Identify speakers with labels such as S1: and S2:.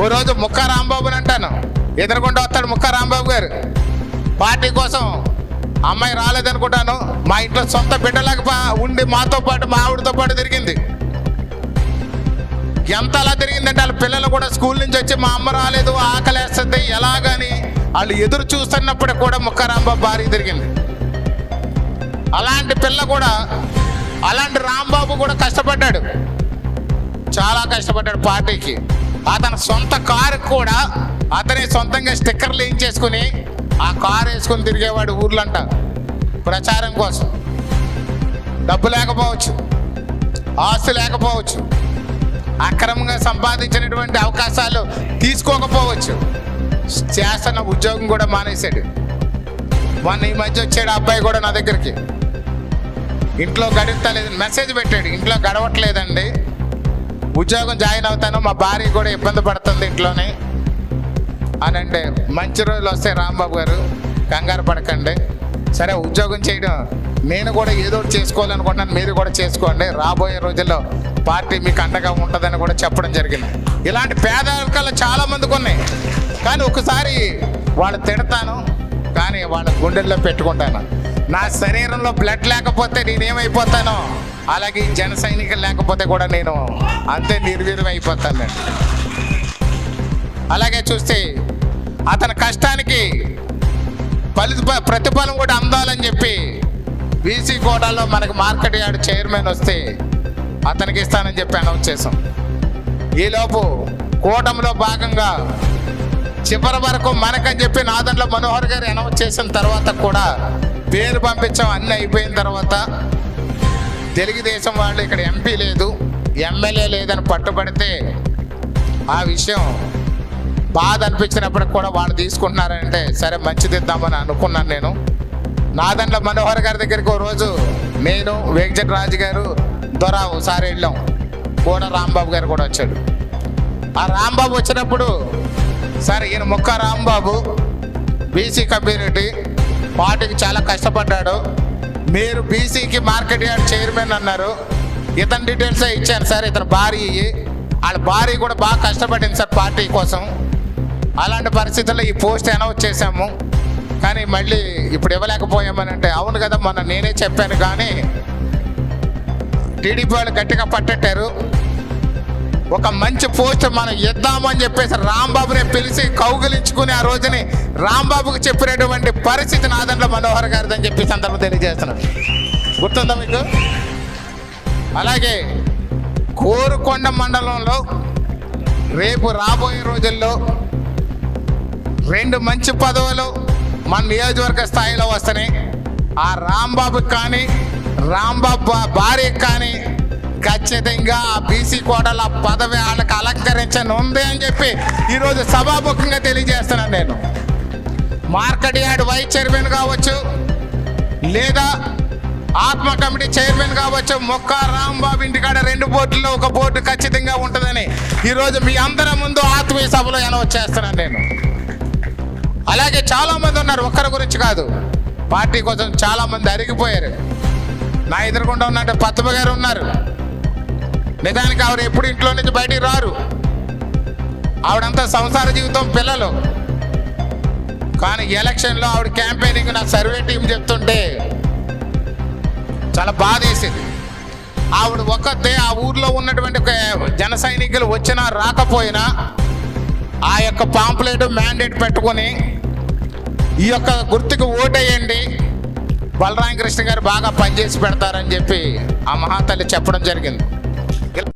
S1: ఓ రోజు ముక్క రాంబాబుని అంటాను. ఎదురుకుండా వస్తాడు ముక్క రాంబాబు గారు. పార్టీ కోసం అమ్మాయి రాలేదనుకుంటాను. మా ఇంట్లో సొంత బిడ్డలాగా ఉండి మాతో పాటు మా ఆవిడతో పాటు తిరిగింది. ఎంత అలా తిరిగిందంటే వాళ్ళ పిల్లలు కూడా స్కూల్ నుంచి వచ్చి మా అమ్మ రాలేదు ఆకలేస్తుంది ఎలాగని వాళ్ళు ఎదురు చూస్తున్నప్పుడు కూడా ముక్కారాంబాబు భార్య తిరిగింది. అలాంటి పిల్ల కూడా అలాంటి రాంబాబు కూడా కష్టపడ్డాడు. చాలా కష్టపడ్డాడు పార్టీకి. అతని సొంత కారు కూడా అతని సొంతంగా స్టిక్కర్లు వేయించేసుకుని ఆ కారు వేసుకుని తిరిగేవాడు ఊర్లంట ప్రచారం కోసం. డబ్బు లేకపోవచ్చు ఆస్తి లేకపోవచ్చు అక్రమంగా సంపాదించినటువంటి అవకాశాలు తీసుకోకపోవచ్చు. చేస్తున్న ఉద్యోగం కూడా మానేశాడు. మొన్న ఈ మధ్య వచ్చాడు అబ్బాయి కూడా నా దగ్గరికి. ఇంట్లో గడవట్లేదు మెసేజ్ పెట్టాడు ఇంట్లో గడవట్లేదండి. ఉద్యోగం జాయిన్ అవుతాను మా భార్య కూడా ఇబ్బంది పడుతుంది ఇంట్లోనే. అని అంటే మంచి రోజులు వస్తాయి రాంబాబు గారు కంగారు పడకండి. సరే ఉద్యోగం చేయడం నేను కూడా ఏదో చేసుకోవాలనుకుంటున్నాను మీరు కూడా చేసుకోండి. రాబోయే రోజుల్లో పార్టీ మీకు అండగా ఉంటుందని కూడా చెప్పడం జరిగింది. ఇలాంటి పేదరికాలు చాలా మందికి ఉన్నాయి. కానీ ఒకసారి వాళ్ళు తిడతాను కానీ వాళ్ళ గుండెల్లో పెట్టుకుంటాను. నా శరీరంలో బ్లడ్ లేకపోతే నేనేమైపోతానో? అలాగే జన సైనికులు లేకపోతే కూడా నేను అంతే నిర్వీర్యం అయిపోతాను. నేను అలాగే చూస్తే అతని కష్టానికి ఫలిత ప్రతిఫలం కూడా అందాలని చెప్పి బీసీ కోటాలో మనకు మార్కెట్ యార్డ్ చైర్మన్ వస్తే అతనికి ఇస్తానని చెప్పి అనౌన్స్ చేసాం ఈలోపు కూటమిలో భాగంగా చివరి వరకు మనకని చెప్పి నాదండ్ల మనోహర్ గారు అనౌన్స్ చేసిన తర్వాత కూడా పేరు పంపించాం అన్నీ అయిపోయిన తర్వాత తెలుగుదేశం వాళ్ళు ఇక్కడ ఎంపీ లేదు ఎమ్మెల్యే లేదని పట్టుబడితే ఆ విషయం బాధ అనిపించినప్పటికి కూడా వాళ్ళు తీసుకుంటున్నారంటే సరే మంచిది ఇద్దామని అనుకున్నాను నేను. నాదండ్ల మనోహర్ గారి దగ్గరికి ఓ రోజు నేను వెంకట రాజు గారు దొర ఒకసారి వెళ్ళాం. కూడా రాంబాబు గారు కూడా వచ్చాడు. ఆ రాంబాబు వచ్చినప్పుడు సరే ఈయన ముక్క రాంబాబు బీసీ కమ్యూనిటీ పార్టీకి చాలా కష్టపడ్డాడు. మీరు బీసీకి మార్కెట్ యార్డ్ చైర్మన్ అన్నారు. ఇతని డీటెయిల్స్ ఇచ్చాను సార్ ఇతను భార్య వాళ్ళ భార్య కూడా బాగా కష్టపడింది సార్ పార్టీ కోసం. అలాంటి పరిస్థితుల్లో ఈ పోస్ట్ అనౌన్స్ చేశాము. కానీ మళ్ళీ ఇప్పుడు ఇవ్వలేకపోయామని అంటే అవును కదా మొన్న నేనే చెప్పాను కానీ టీడీపీ వాళ్ళు గట్టిగా పట్టెట్టారు. ఒక మంచి పోస్ట్ మనం ఇద్దామని చెప్పేసి రాంబాబుని పిలిచి కౌగిలించుకుని ఆ రోజుని రాంబాబుకి చెప్పినటువంటి పరిస్థితి నాదంలో మనోహర్ గారిది అని చెప్పి సందర్భం తెలియజేస్తున్నాను. గుర్తుందా మీకు? అలాగే కోరుకొండ మండలంలో రేపు రాబోయే రోజుల్లో రెండు మంచి పదవులు మన నియోజకవర్గ స్థాయిలో వస్తున్నాయి. ఆ రాంబాబుకి కానీ రాంబాబు భా- భార్యకి కానీ ఖచ్చితంగా బీసీ కోటల పదవి వాళ్ళకి అలంకరించని ఉంది అని చెప్పి ఈరోజు సభాముఖంగా తెలియజేస్తున్నాను నేను. మార్కెట్ యార్డ్ వైస్ చైర్మన్ కావచ్చు లేదా ఆత్మ కమిటీ చైర్మన్ కావచ్చు మొక్క రాంబాబు ఇంటికాడ రెండు బోర్డుల్లో ఒక బోర్డు ఖచ్చితంగా ఉంటుందని ఈరోజు మీ అందరి ముందు ఆత్మీయ సభలో అనౌన్స్ చేస్తున్నాను నేను. అలాగే చాలామంది ఉన్నారు ఒక్కరి గురించి కాదు పార్టీ కోసం చాలామంది అరిగిపోయారు. నా ఎదురుకుండా ఉన్నట్టు పద్మ గారు ఉన్నారు. నిజానికి ఆవిడ ఎప్పుడు ఇంట్లో నుంచి బయటికి రారు. ఆవిడంతా సంసార జీవితం పిల్లలు. కానీ ఎలక్షన్లో ఆవిడ క్యాంపెయినింగ్ నా సర్వే టీం చెప్తుంటే చాలా బాధ వేసింది. ఆవిడ ఒక్కతే ఆ ఊర్లో ఉన్నటువంటి జన సైనికులు వచ్చినా రాకపోయినా ఆ యొక్క పాంప్లెట్ మ్యాండేట్ పెట్టుకొని ఈ యొక్క గుర్తుకు ఓటేయండి. బలరామకృష్ణ గారు బాగా పనిచేసి పెడతారని చెప్పి ఆ మహాతల్లి చెప్పడం జరిగింది.